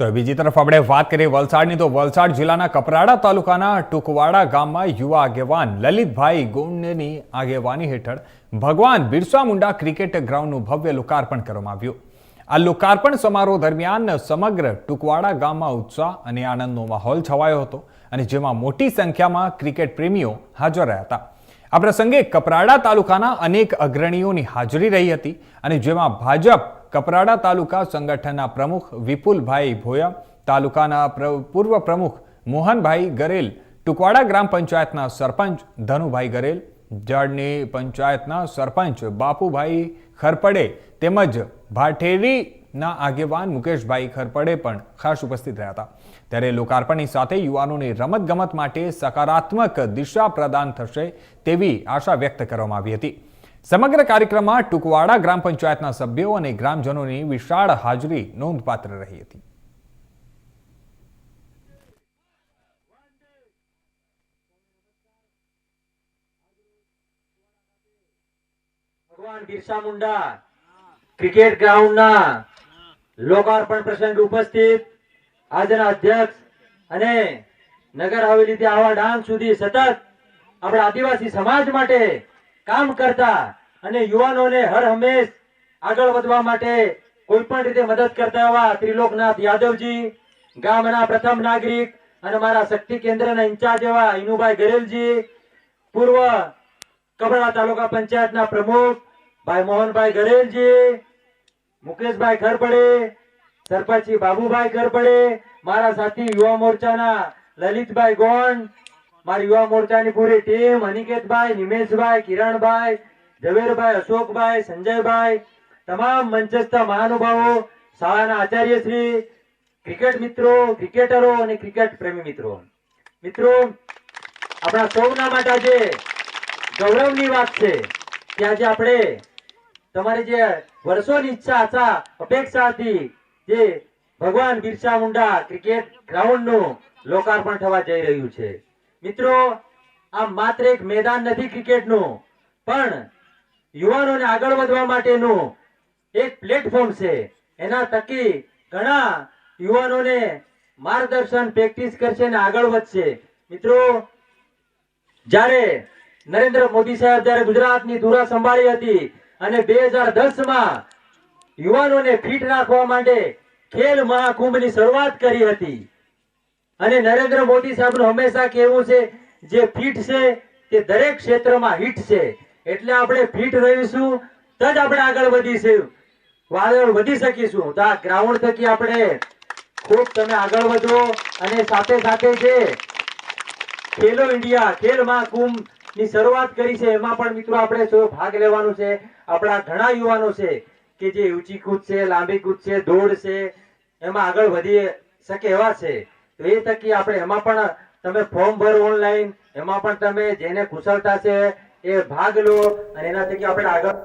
તો બીજી તરફ આપણે વાત કરીએ વલસાડની, તો વલસાડ જિલ્લાના કપરાડા તાલુકાના ટુકવાડા ગામમાં યુવા આગેવાન લલિતભાઈ ગોંડની આગેવાની હેઠળ ભગવાન બિરસા મુંડા ક્રિકેટ ગ્રાઉન્ડનું ભવ્ય લોકાર્પણ કરવામાં આવ્યું. આ લોકાર્પણ સમારોહ દરમિયાન સમગ્ર ટુકવાડા ગામમાં ઉત્સાહ અને આનંદનો માહોલ છવાયો હતો અને જેમાં મોટી સંખ્યામાં ક્રિકેટ પ્રેમીઓ હાજર રહ્યા હતા. આ પ્રસંગે કપરાડા તાલુકાના અનેક અગ્રણીઓની હાજરી રહી હતી અને જેમાં ભાજપ કપરાડા તાલુકા સંગઠનના પ્રમુખ વિપુલભાઈ ભોયા, તાલુકાના પ્ર- પૂર્વ પ્રમુખ મોહનભાઈ ગરેલ, ટુકવાડા ગ્રામ પંચાયતના સરપંચ ધનુભાઈ ગરેલ, જળની પંચાયતના સરપંચ બાપુભાઈ ખરપડે તેમજ ભાઠેરીના આગેવાન મુકેશભાઈ ખરપડે પણ ખાસ ઉપસ્થિત રહ્યા હતા. ત્યારે લોકાર્પણની સાથે યુવાનોને રમતગમત માટે સકારાત્મક દિશા પ્રદાન થશે તેવી આશા વ્યક્ત કરવામાં આવી હતી. સમગ્ર કાર્યક્રમમાં ટુકવાડા ગ્રામ પંચાયતના સભ્યો અને ગ્રામજનોની વિશાળ હાજરી નોંધપાત્ર રહી હતી. ભગવાન બિરસા મુંડા, ક્રિકેટ ગ્રાઉન્ડના લોકાર્પણ પ્રસંગ ઉપસ્થિત, આજના અધ્યક્ષ અને નગર હવેલીથી આવા ડાંગ સુધી સતત આપણા આદિવાસી સમાજ માટે કામ કરતા અને યુવાનોને હર હંમેશ આગળ વધવા માટે કોઈ પણ રીતે મદદ કરતા એવા ત્રિલોકનાથ યાદવજી, ગામના પ્રથમ નાગરિક અને મારા શક્તિ કેન્દ્રના ઇન્ચાર્જ એવા ઇનુભાઈ ગરેલજી, પૂર્વ કબડા તાલુકા પંચાયતના પ્રમુખ ભાઈ મોહનભાઈ ગરેલજી, મુકેશભાઈ ખરપડે સરપંચી બાબુભાઈ ખરપડે મારા સાથી યુવા મોરચાના લલિતભાઈ ગોંડ મારી યુવા મોરચાની પૂરી ટીમ અનિકેતભાઈ, નિમેશભાઈ, કિરણભાઈ, ઝવેરભાઈ, અશોકભાઈ, સંજયભાઈ, તમામ મંચસ્થ મહાનુભાવો, શાળાના આચાર્યશ્રી ક્રિકેટ મિત્રો, ક્રિકેટરો અને ક્રિકેટ પ્રેમી મિત્રો. મિત્રો, આપણા સૌના માટે આજે ગૌરવની વાત છે કે આજે આપણે તમારી જે વર્ષોની ઈચ્છા હતા અપેક્ષા હતી જે ભગવાન બિરસા મુંડા ક્રિકેટ ગ્રાઉન્ડનું લોકાર્પણ થવા જઈ રહ્યું છે. મિત્રો, આ માત્ર એક મેદાન નથી ક્રિકેટનું, પણ યુવાનોને આગળ વધવા માટેનું એક પ્લેટફોર્મ છે. એના થકી ઘણા યુવાનોને માર્ગદર્શન, પ્રેક્ટિસ કરશે અને આગળ વધશે. મિત્રો, જ્યારે નરેન્દ્ર મોદી સાહેબ જ્યારે ગુજરાતની ધુરા સંભાળી હતી અને બે હજાર દસમાં યુવાનોને ફિટ રાખવા માટે ખેલ મહાકુંભની શરૂઆત કરી હતી અને નરેન્દ્ર મોદી સાહેબનું હંમેશા કહેવું છે, જે ફીટ છે તે દરેક ક્ષેત્રમાં હિટ છે. એટલે આપણે ફીટ રહીશું, તો જ આપણે આગળ વધીશું. આગળ વધી શકીશું. તો આ ગ્રાઉન્ડ થકી આપણે ખૂબ તમે આગળ વધો અને સાથે સાથે જે ખેલો ઇન્ડિયા, ખેલ મહાકુંભની શરૂઆત કરી છે, એમાં પણ મિત્રો આપણે સૌ ભાગ લેવાનું છે. આપણા ઘણા યુવાનો છે કે જે ઊંચી કૂદ છે, લાંબી કૂદ છે, દોડ છે, એમાં આગળ વધી શકે એવા છે. તો એ થકી આપણે એમાં પણ તમે ફોર્મ ભરો ઓનલાઈન, એમાં પણ તમે જેને કુશળતા છે એ ભાગ લો અને એના થકી આપણે આગળ